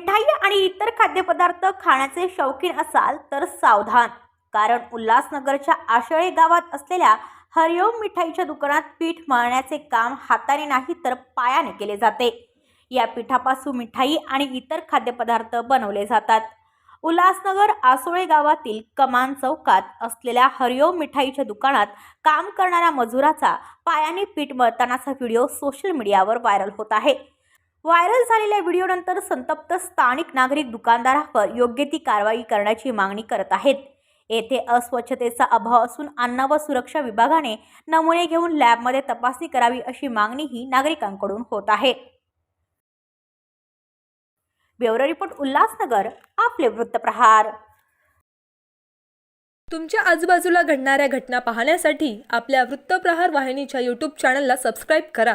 मिठाई आणि इतर खाद्यपदार्थ खाण्याचे शौकीन असाल तर सावधान. कारण उल्हासनगरच्या आशळे गावात असलेल्या हरिओम मिठाईच्या दुकानात पीठ मळण्याचे काम हाताने नाही तर पायाने केले जाते. या पिठापासून मिठाई आणि इतर खाद्यपदार्थ बनवले जातात. उल्हासनगर आसोळे गावातील कमान चौकात असलेल्या हरिओम मिठाईच्या दुकानात काम करणाऱ्या मजुराचा पायाने पीठ मळतानाचा व्हिडिओ सोशल मीडियावर व्हायरल होत आहे. व्हायरल झालेल्या व्हिडिओनंतर संतप्त स्थानिक नागरिक दुकानदारावर योग्य ती कारवाई करण्याची मागणी करत आहेत. येथे अस्वच्छतेचा अभाव असून अन्न व सुरक्षा विभागाने नमुने घेऊन लॅबमध्ये तपासणी करावी अशी मागणीही नागरिकांकडून होत आहे. ब्युरो रिपोर्ट उल्हासनगर आपले वृत्तप्रहार तुमच्या आजूबाजूला घडणाऱ्या घटना पाहण्यासाठी आपल्या वृत्तप्रहार वाहिनीच्या यूट्यूब चॅनलला सबस्क्राईब करा.